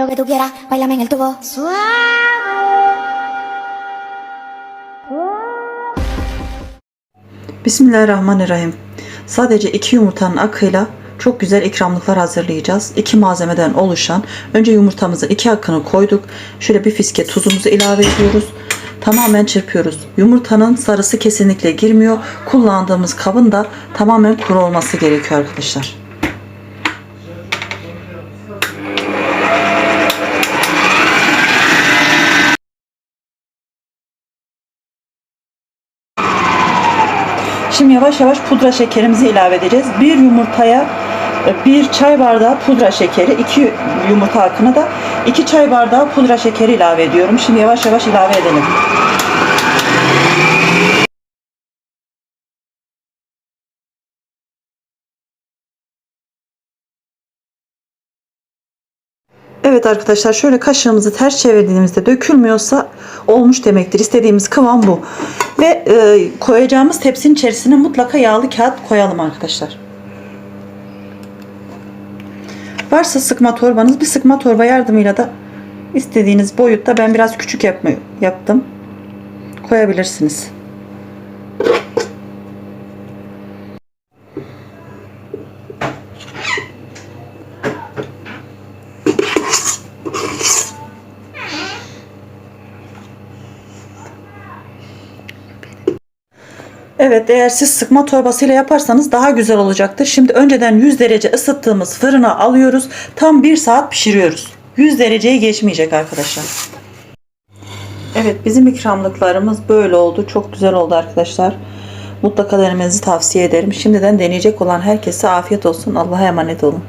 lo que tú quieras, bailame en el tubo. Bismillahirrahmanirrahim. Sadece iki yumurtanın akıyla çok güzel ikramlıklar hazırlayacağız. İki malzemeden oluşan. Önce yumurtamızın iki akını koyduk. Şöyle bir fiske tuzumuzu ilave ediyoruz. Tamamen çırpıyoruz. Yumurtanın sarısı kesinlikle girmiyor. Kullandığımız kabın da tamamen kuru olması gerekiyor arkadaşlar. Şimdi yavaş yavaş pudra şekerimizi ilave edeceğiz. Bir yumurtaya e, bir çay bardağı pudra şekeri, iki yumurta akına da iki çay bardağı pudra şekeri ilave ediyorum. Şimdi yavaş yavaş ilave edelim. Evet arkadaşlar şöyle kaşığımızı ters çevirdiğimizde dökülmüyorsa olmuş demektir. İstediğimiz kıvam bu. Ve e, koyacağımız tepsinin içerisine mutlaka yağlı kağıt koyalım arkadaşlar. Varsa sıkma torbanız bir sıkma torba yardımıyla da istediğiniz boyutta ben biraz küçük yapma, yaptım. Koyabilirsiniz. Evet eğer siz sıkma torbasıyla yaparsanız daha güzel olacaktır. Şimdi önceden 100 derece ısıttığımız fırına alıyoruz. Tam 1 saat pişiriyoruz. 100 dereceye geçmeyecek arkadaşlar. Evet bizim ikramlıklarımız böyle oldu. Çok güzel oldu arkadaşlar. Mutlaka denemenizi tavsiye ederim. Şimdiden deneyecek olan herkese afiyet olsun. Allah'a emanet olun.